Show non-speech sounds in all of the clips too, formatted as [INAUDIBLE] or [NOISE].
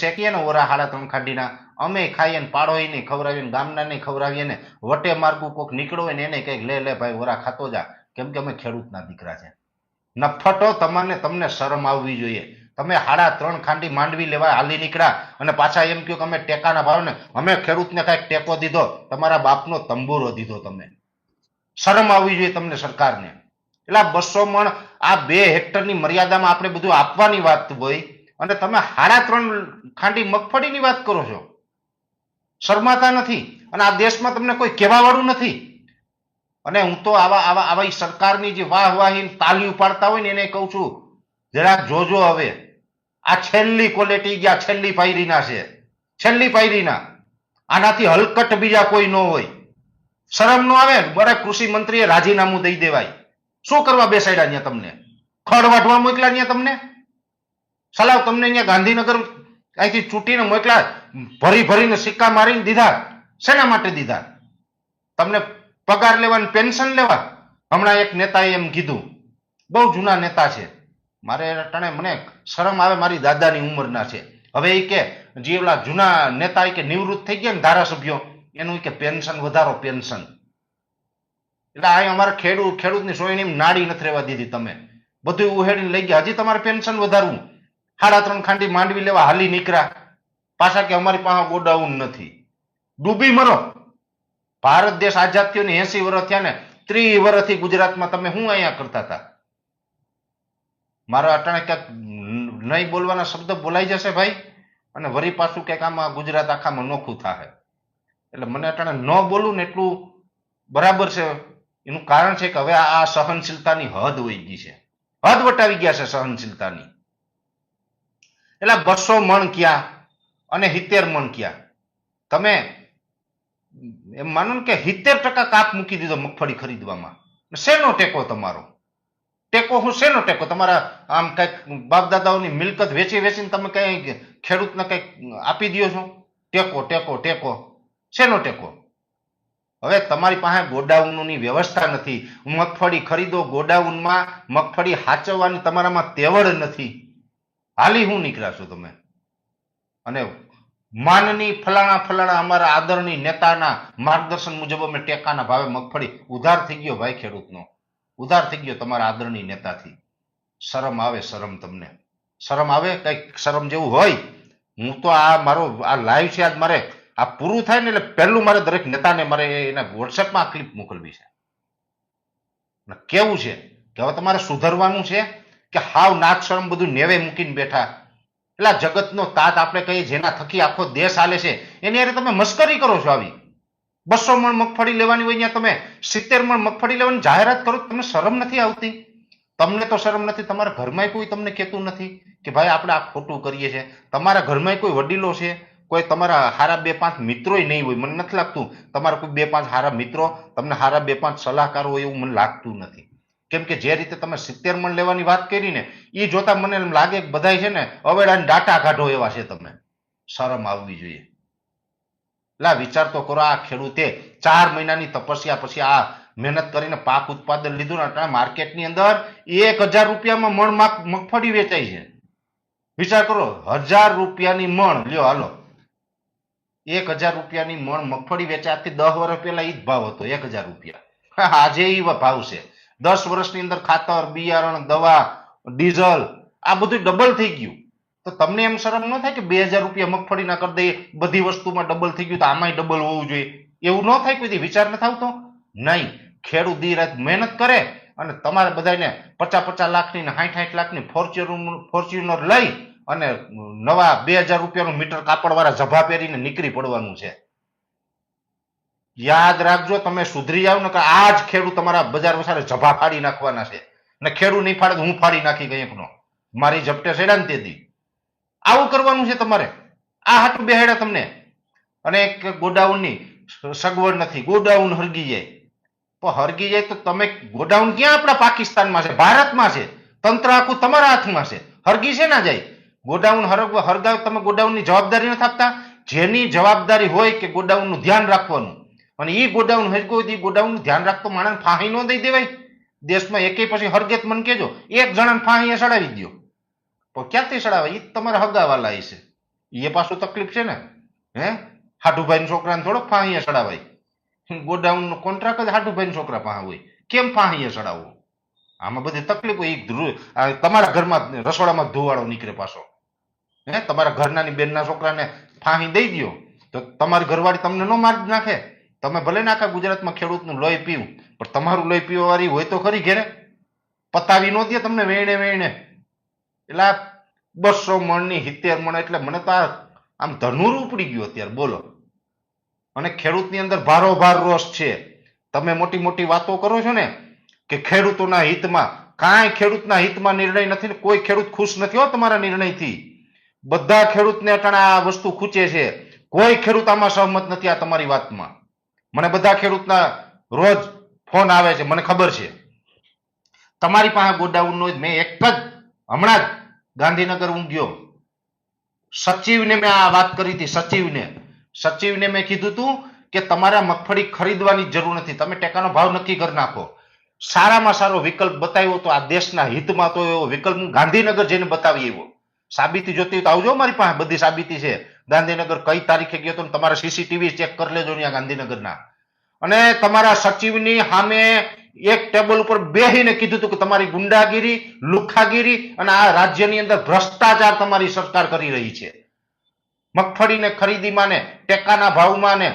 શેકીએ ને ઓરા હાડા ત્રણ ખાંડીના. અમે ખાઈએ ને પાડોય નહીં ખવડાવીએ ને ગામના નહીં ખવડાવીએ ને. વટે માર્ગું કોક નીકળો હોય ને એને કંઈક લે લે ભાઈ, ઓરા ખાતો જા. કેમ કે અમે ખેડૂતના દીકરા છે. નફટો તમને તમને શરમ આવવી જોઈએ. તમે હાડા ત્રણ ખાંડી માંડવી લેવા હાલી નીકળ્યા અને પાછા એમ કહ્યું કે અમે ટેકાના ભાવ ને. અમે ખેડૂતને કાંઈક ટેકો દીધો. તમારા બાપનો તંબુરો દીધો તમે શરમ આવવી જોઈએ તમને સરકારને. એટલે બસો મણ આ બે હેક્ટરની મર્યાદામાં આપણે બધું આપવાની વાત હોય. અને તમે હારા ત્રણ ખાંડી મગફળીની વાત કરો છો. શરમાતા નથી. અને આ દેશમાં તમને કોઈ કહેવાવાળું નથી. અને હું તો આવા આવા આવા સરકારની જે વાહવાહી તાલી ઉપાડતા હોય ને એને કહું છું, જરાક જોજો હવે. આ છેલ્લી ક્વોલિટી ગયા છેલ્લી પાયરીના છે. છેલ્લી પાયરીના. આનાથી હલકટ બીજા કોઈ ન હોય. શરમ ન આવે બરે કૃષિ મંત્રીએ રાજીનામું દઈ દેવાય. શું કરવા બેસાડ્યા અહીંયા તમને? ખડ વાઢવા મોકલ્યા ત્યાં તમને? સલાહ તમને અહીંયા ગાંધીનગર અહીંથી ચૂંટીને મોકલા, ભરી ભરીને સિક્કા મારીને દીધા. શેના માટે દીધા? તમને પગાર લેવાનું પેન્શન લેવા? હમણાં એક નેતાએ એમ કીધું, બહુ જૂના નેતા છે. મારે ટાણે મને શરમ આવે, મારી દાદાની ઉંમરના છે. હવે એ કે, જે ઓલા જૂના નેતા કે નિવૃત્ત થઈ ગયા ને ધારાસભ્યો, એનું કે પેન્શન, વધારો પેન્શન. એટલે આ અમારે ખેડૂત ખેડૂતની સોયની નાડી નથી રહેવા દીધી તમે. બધું ઉહેડીને લઈ ગયા. હજી તમારે પેન્શન વધારવું? સાડા ત્રણ ખાંડી માંડવી લેવા હાલી નીકળ્યા. પાછા કે અમારી પાસે ગોડાઉન નથી. ડૂબી મરો. ભારત દેશ આઝાદ થયો ને એસી વર્ષ થયા ને ત્રીસ વર્ષથી ગુજરાતમાં તમે શું અહીંયા કરતા હતા? મારો અટાણે ક્યાંક નહીં બોલવાના શબ્દ બોલાઈ જશે ભાઈ, અને વરી પાછું ક્યાંક આમાં ગુજરાત આખામાં નોખું થાય એટલે મને અટાણે ન બોલું ને એટલું બરાબર છે. એનું કારણ છે કે હવે આ સહનશીલતાની હદ વહી ગઈ છે. હદ વટાવી ગયા છે સહનશીલતાની. એટલે બસો મણ ક્યાં અને સિત્તેર મણ ક્યાં? તમે એમ માનો ને કે સિત્તેર ટકા કાપ મૂકી દીધો મગફળી ખરીદવામાં. શેનો ટેકો તમારો? ટેકો હું શેનો ટેકો? તમારા આમ કંઈક બાપ દાદાઓની મિલકત વેચી વેચીને તમે કઈ ખેડૂતને કંઈક આપી દો છો? ટેકો ટેકો ટેકો. શેનો ટેકો? હવે તમારી પાસે ગોડાઉનની વ્યવસ્થા નથી. મગફળી ખરીદો, ગોડાઉનમાં મગફળી હાચવવાની તમારામાં તેવડ નથી. હાલી હું નીકળ્યા છો તમે? અને માનની ફલાણા ફલાણા અમારા આદરણી નેતાના માર્ગદર્શન મુજબ અમે ટેકાના ભાવે મગફળી ઉધાર થઈ ગયો ભાઈ ખેડૂતનો. ઉધાર થઈ ગયો તમારા આદરણીય નેતાથી. શરમ આવે શરમ તમને. શરમ આવે? કંઈક શરમ જેવું હોય? હું તો આ મારો, આ લાઈવ છે આજ મારે. આ પૂરું થાય ને એટલે પહેલું મારે દરેક નેતાને મારે એને વોટ્સએપમાં ક્લિપ મોકલવી છે. કેવું છે? કે હવે તમારે સુધરવાનું છે? કે હાવ નાક શરમ બધું નેવે મૂકીને બેઠા. એટલે જગતનો તાત આપણે કહીએ જેના થકી આખો દેશ હાલે છે, એની અરે તમે મસ્કરી કરો છો આવી. બસો મણ મગફળી લેવાની હોય ત્યાં તમે સિત્તેર મણ મગફળી લેવાની જાહેરાત કરો તમને શરમ નથી આવતી? તમને તો શરમ નથી, તમારા ઘરમાં કોઈ તમને કહેતું નથી કે ભાઈ આપણે આ ખોટું કરીએ છીએ. તમારા ઘરમાં કોઈ વડીલો છે, કોઈ તમારા હારા બે પાંચ મિત્રોય નહીં હોય. મને નથી લાગતું તમારા કોઈ બે પાંચ હારા મિત્રો, તમને હારા બે પાંચ સલાહકારો હોય એવું મને લાગતું નથી. કેમ કે જે રીતે તમે સિત્તેર મણ લેવાની વાત કરી ને એ જોતા મને એમ લાગે કે બધાય છે ને, અવેડાને ડાટા કાઢો એવા છે તમે. શરમ આવવી જોઈએ. લા, વિચાર તો કરો આ ખેડૂતે ચાર મહિનાની તપસ્યા પછી આ મહેનત કરીને પાક ઉત્પાદન લીધું ને માર્કેટની અંદર એક હજાર રૂપિયામાં મણ મગફળી વેચાય છે. વિચાર કરો, હજાર રૂપિયાની મણ, લ્યો, હાલો. એક હજાર રૂપિયાની મણ મગફળી આજથી દસ વર્ષ પહેલા એ જ ભાવ હતો, એક હજાર રૂપિયા. [LAUGHS] આજે એ ભાવ છે. દસ વર્ષની અંદર ખાતર, બિયારણ, દવા, ડીઝલ, આ બધું ડબલ થઈ ગયું. તો તમને એમ શરમ ન થાય કે બે હજાર રૂપિયા મગફળીના કરી દઈએ, બધી વસ્તુમાં ડબલ થઈ ગયું તો આમાંય ડબલ હોવું જોઈએ? એવું ન થાય કોઈ વિચાર ન આવતો? નહીં. ખેડૂત દી રાત મહેનત કરે અને તમારે બધાને પચાસ પચાસ લાખની ને સાઠ સાઠ લાખની ફોર્ચ્યુનર ફોર્ચ્યુનર લઈ અને નવા બે હજાર રૂપિયાનું મીટર કાપડવાળા જભા પહેરીને નીકળી પડવાનું છે. યાદ રાખજો, તમે સુધરી જાવ ને કે આ જ ખેડૂત તમારા બજાર વસારે જભા ફાડી નાખવાના છે. ને ખેડૂત નહીં ફાડે તો હું ફાડી નાખી ગઈ એકનો મારી ઝપટે સેડા ને તેથી આવું કરવાનું છે તમારે. આ હાટું બેહાડ્યા તમને. અને એક ગોડાઉનની સગવડ નથી. ગોડાઉન હરગી જાય. તો હરગી જાય તો તમે ગોડાઉન ક્યાં આપણા પાકિસ્તાનમાં છે? ભારતમાં છે. તંત્ર આખું તમારા હાથમાં છે. હરગી છે ના જાય. ગોડાઉન હરગવા, હરગાવ, તમે ગોડાઉનની જવાબદારી નથી આપતા? જેની જવાબદારી હોય કે ગોડાઉનનું ધ્યાન રાખવાનું. અને એ ગોડાઉન હજકો હોય ગોડાઉન ગોડાઉનનું ધ્યાન રાખતો માણસ ફાંહી ન દઈ દેવાય. દેશમાં એકે પછી હરગેત મન કેજો, એક જણાને ફાંહી એ સડાવી દ્યો. તો ક્યાંથી સડાવે એ તમારા હગાવાલા છે એ પાછું તકલીફ છે ને? હે? હાટુભાઈ છોકરાને થોડોક ફાંહીએ ચડાવાય ગોડાઉન નો કોન્ટ્રાક્ટ જ હાટુભાઈ છોકરા પાસે હોય. કેમ ફાંહીએ ચડાવવું આમાં બધી તકલીફ. ઈ તમારા ઘરમાં રસોડામાં ધોવાળો નીકળે પાછો. હે? તમારા ઘરનાની બેનના છોકરાને ફાંહી દઈ દ્યો. તો તમારી ઘરવાળી તમને ન મારી નાખે? તમે ભલે ને આખા ગુજરાતમાં ખેડૂતનું લોહી પીવું, પણ તમારું લોહી પીવાવાળી હોય તો ખરી ઘેરે. પતાવી ન દે તમને વેણે વેણે. એટલે આ બસો મણની સિત્તેર મણ એટલે મને તો આમ ધનુર ઉપડી ગયું અત્યારે, બોલો. અને ખેડૂતની અંદર ભારોભાર રોષ છે. તમે મોટી મોટી વાતો કરો છો ને કે ખેડૂતોના હિતમાં, કાંઈ ખેડૂતના હિતમાં નિર્ણય નથી ને કોઈ ખેડૂત ખુશ નથી હો તમારા નિર્ણયથી. બધા ખેડૂતને અટાણે આ વસ્તુ ખૂચે છે. કોઈ ખેડૂત આમાં સહમત નથી આ તમારી વાતમાં. મને બધા ખેડૂતના રોજ ફોન આવે છે, મને ખબર છે. તમારી પાસે ગોડાઉનનો મેં એક જ હમણાં જ ગાંધીનગર હું ગયો સચિવને મેં આ વાત કરી હતી, સચિવને. સચિવને મેં કીધું હતું કે તમારે મગફળી ખરીદવાની જરૂર નથી, તમે ટેકાનો ભાવ નક્કી કરી નાખો. સારામાં સારો વિકલ્પ બતાવ્યો તો આ દેશના હિતમાં તો એવો વિકલ્પ હું ગાંધીનગર જઈને બતાવી એવો સાબિતી જોતી તો આવજો મારી પાસે, બધી સાબિતી છે. ગાંધીનગર કઈ તારીખે ગયો હતો તમારે સીસીટીવી ચેક કરી લેજો અહીંયા ગાંધીનગરના. અને તમારા સચિવની સામે એક ટેબલ ઉપર બેહીને કીધું હતું કે તમારી ગુંડાગીરી, લુખાગીરી અને આ રાજ્યની અંદર ભ્રષ્ટાચાર તમારી સરકાર કરી રહી છે. મગફળીને ખરીદીમાં ને ટેકાના ભાવમાં ને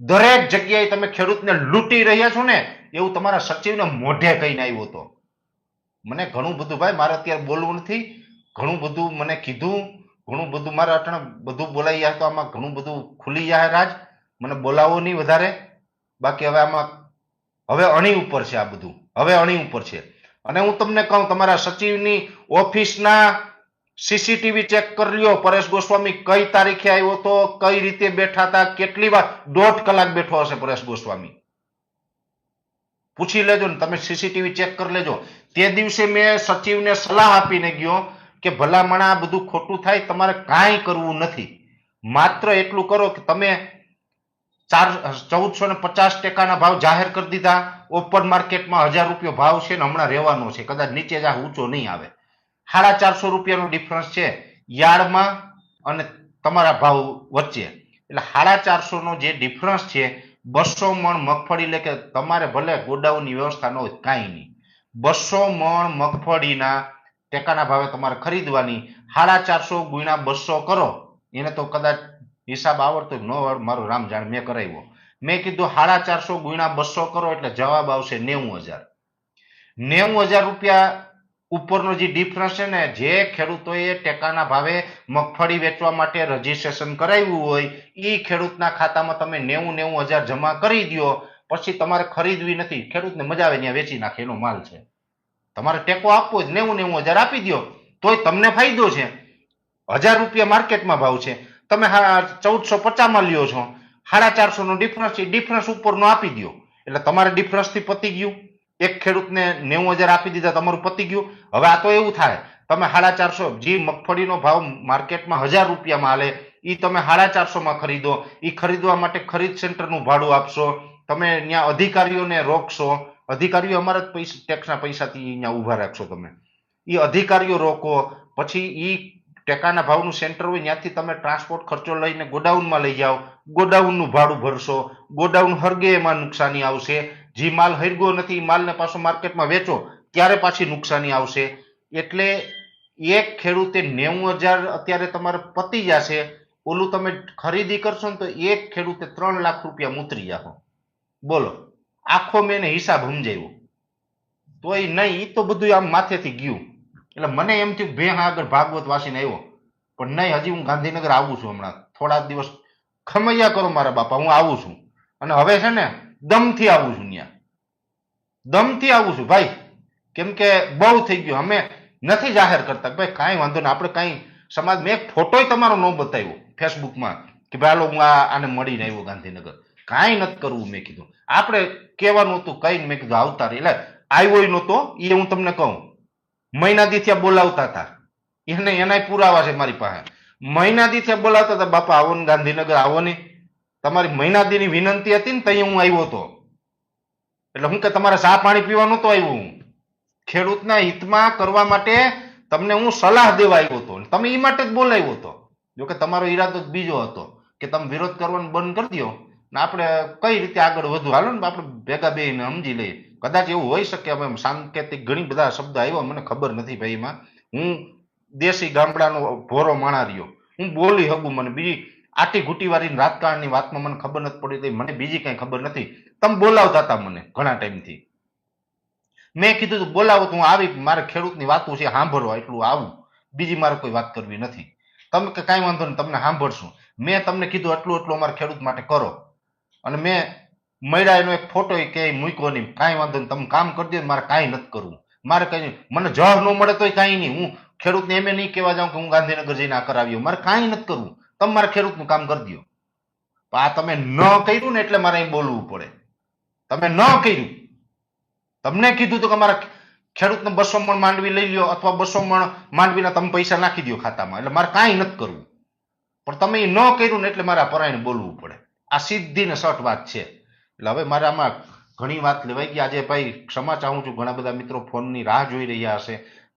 દરેક જગ્યાએ તમે ખેડૂતને લૂંટી રહ્યા છો ને, એવું તમારા સચિવને મોઢે કહીને આવ્યો હતો. મને ઘણું બધું ભાઈ, મારે અત્યારે બોલવું નથી. ઘણું બધું મને કીધું. ઘણું બધું મારે અટણ બધું બોલાઈ જાય તો આમાં ઘણું બધું ખુલી જાય રાજ. મને બોલાવો નહીં વધારે. બાકી હવે આમાં, હવે અણી ઉપર છે આ બધું. હવે અણી ઉપર છે. અને હું તમને કહું, તમારા સચિવની ઓફિસના સીસીટીવી ચેક કરી લ્યો. પરેશ ગોસ્વામી કઈ તારીખે આવ્યો તો કઈ રીતે બેઠા હતા, કેટલી વાર? દોઢ કલાક બેઠો હશે પરેશ ગોસ્વામી. પૂછી લેજો ને, તમે સીસીટીવી ચેક કરી લેજો. તે દિવસે મેં સચિવને સલાહ આપીને ગયો. કે ભલામણ આ બધું ખોટું થાય, તમારે કાંઈ કરવું નથી. માત્ર એટલું કરો કે તમે ચાર, ચૌદસો ને પચાસ ટકાના ભાવ જાહેર કરી દીધા, ઓપન માર્કેટમાં હજાર રૂપિયો ભાવ છે ને હમણાં રહેવાનો છે, કદાચ નીચે જા ઊંચો નહીં આવે. સાડા ચારસો રૂપિયાનો ડિફરન્સ છે, યાર્ડમાં અને તમારા ભાવ વચ્ચે. એટલે સાડા ચારસોનો જે ડિફરન્સ છે, બસો મણ મગફળી એટલે કે તમારે ભલે ગોડાઉનની વ્યવસ્થા ન હોય, કાંઈ નહીં. બસો મણ મગફળીના ટેકાના ભાવે તમારે ખરીદવાની સાડા ચારસો ગુણ્યા બસો કરો. એને તો કદાચ હિસાબ આવડતો ન મારો રામ જાણ મેં કરાવ્યો. મેં કીધું સાડા ચારસો ગુણ્યા બસો કરો એટલે જવાબ આવશે નેવું હજાર. નેવું હજાર રૂપિયા ઉપરનો જે ડિફરન્સ છે ને, જે ખેડૂતોએ ટેકાના ભાવે મગફળી વેચવા માટે રજીસ્ટ્રેશન કરાવ્યું હોય એ ખેડૂતના ખાતામાં તમે નેવું નેવું હજાર જમા કરી દો પછી તમારે ખરીદવી નથી. ખેડૂતને મજા આવે ત્યાં વેચી નાખે, એનો માલ છે. તમારે ટેકો આપવો જ, નેવું નેવું હજાર આપી દો તોય તમને ફાયદો છે. હજાર રૂપિયા માર્કેટમાં ભાવ છે. તમે ચૌદસો પચાસમાં લ્યો છો. સાડા ચારસો નો ડિફરન્સ છે ડિફરન્સ ઉપરનો આપી દો એટલે તમારે ડિફરન્સથી પતી ગયું. એક ખેડૂતને નેવું હજાર આપી દીધા, તમારું પતી ગયું. હવે આ તો એવું થાય. તમે સાડા ચારસો, જે મગફળીનો ભાવ માર્કેટમાં હજાર રૂપિયામાં હાલે એ તમે સાડા ચારસોમાં ખરીદો. એ ખરીદવા માટે ખરીદ સેન્ટરનું ભાડું આપશો. તમે ત્યાં અધિકારીઓને રોકશો. અધિકારીઓ અમારા જ પૈસા, ટેક્સના પૈસાથી અહીંયા ઊભા રાખશો તમે. એ અધિકારીઓ રોકો, પછી એ ટેકાના ભાવનું સેન્ટર હોય ત્યાંથી તમે ટ્રાન્સપોર્ટ ખર્ચો લઈને ગોડાઉનમાં લઈ જાઓ, ગોડાઉનનું ભાડું ભરશો, ગોડાઉન હરગે એમાં નુકસાની આવશે. જે માલ હરગો નથી માલને પાછો માર્કેટમાં વેચો ત્યારે પાછી નુકસાની આવશે? એટલે એક ખેડૂતે નેવું હજાર અત્યારે તમારે પતી જશે, ઓલું તમે ખરીદી કરશો ને તો એક ખેડૂતે ત્રણ લાખ રૂપિયા મૂતરી જાઓ બોલો. આખો મેં એને હિસાબ સમજાવ્યો. તોય નહીં, ઈ તો બધું આમ માથેથી ગયું. એટલે મને એમ થયું ભે આગળ ભાગવત વાસીને આવ્યો. પણ નહીં, હજી હું ગાંધીનગર આવું છું હમણાં. થોડા દિવસ ખમૈયા કરો મારા બાપા, હું આવું છું. અને હવે છે ને, દમથી આવું છું ત્યાં દમથી આવું છું. ભાઈ, કેમ કે બહુ થઈ ગયું. અમે નથી જાહેર કરતા. ભાઈ, કાંઈ વાંધો નહીં. આપણે કાંઈ સમાજ મેં એક ફોટોય તમારો ન બતાવ્યો ફેસબુકમાં કે ભાઈ હું આ આને મળીને આવ્યો ગાંધીનગર. કાંઈ નથી કરવું, મેં કીધું. આપણે કહેવાનું હતું કઈ મેં કીધું, આવતા એટલે આવ્યો નહોતો, એ હું તમને કહું. મહિનાથી ત્યાં બોલાવતા હતા. એને, એનાય પુરાવા છે મારી પાસે. મહિનાથી ત્યાં બોલાવતા હતા, બાપા, આવો ને ગાંધીનગર, આવો ને. તમારી મહિનાદીની વિનંતી હતી ને ત્યાં હું આવ્યો હતો. એટલે હું કે તમારે ચા પાણી પીવા નહોતો આવ્યું હું? ખેડૂતના હિતમાં કરવા માટે તમને હું સલાહ દેવા આવ્યો હતો. તમે એ માટે જ બોલાવ્યો હતો. જોકે તમારો ઈરાદો બીજો હતો કે તમે વિરોધ કરવાનું બંધ કરી દો આપણે કઈ રીતે આગળ વધુ હાલો ને આપણે ભેગા બેહીને સમજી લઈએ. કદાચ એવું હોઈ શકે અમે સાંકેતિક ઘણી બધા શબ્દ આવ્યા, મને ખબર નથી ભાઈ એમાં. હું દેશી ગામડાનો ભોરો માણા રહ્યો હું બોલી શકું મને. બીજી આટી ઘૂટી વાળી રાજકારણની વાતમાં મને ખબર નથી પડી હતી મને બીજી કઈ ખબર નથી. તમે બોલાવતા હતા મને ઘણા ટાઈમથી. મેં કીધું તું બોલાવો હું આવી, મારે ખેડૂતની વાતો છે સાંભળવા એટલું આવું. બીજી મારે કોઈ વાત કરવી નથી. તમે કે કાંઈ વાંધો નહીં, તમને સાંભળશું. મેં તમને કીધું એટલું એટલું અમારે ખેડૂત માટે કરો. અને મેં મળ્યા એનો એક ફોટો કે મૂક્યો નહીં. કાંઈ વાંધો નહીં. તમે કામ કરી દો મારે કાંઈ નથી કરવું. મારે કઈ મને જવાબ ન મળે તોય કાંઈ નહીં. હું ખેડૂતને એમ નહીં કહેવા જાઉં કે હું ગાંધીનગર જઈને આ કરાવ્યો. મારે કાંઈ નથી કરવું. તમે મારે ખેડૂતનું કામ કરી દો આ તમે ન કર્યું ને એટલે મારે અહીં બોલવું પડે. તમે ન કર્યું. તમને કીધું તો કે મારા ખેડૂતને બસો મણ માંડવી લઈ લ્યો અથવા બસો મણ માંડવીના તમે પૈસા નાખી દો ખાતામાં. એટલે મારે કાંઈ નથી કરવું. પણ તમે એ ન કર્યું ને એટલે મારે પરાયણે બોલવું પડે. આ સીધી ને સટ વાત છે. એટલે હવે મારે આમાં ઘણી વાત લેવાઈ ગઈ. આજે ભાઈ ક્ષમા ચાહું છું. ઘણા બધા મિત્રો ફોનની રાહ જોઈ રહ્યા હશે.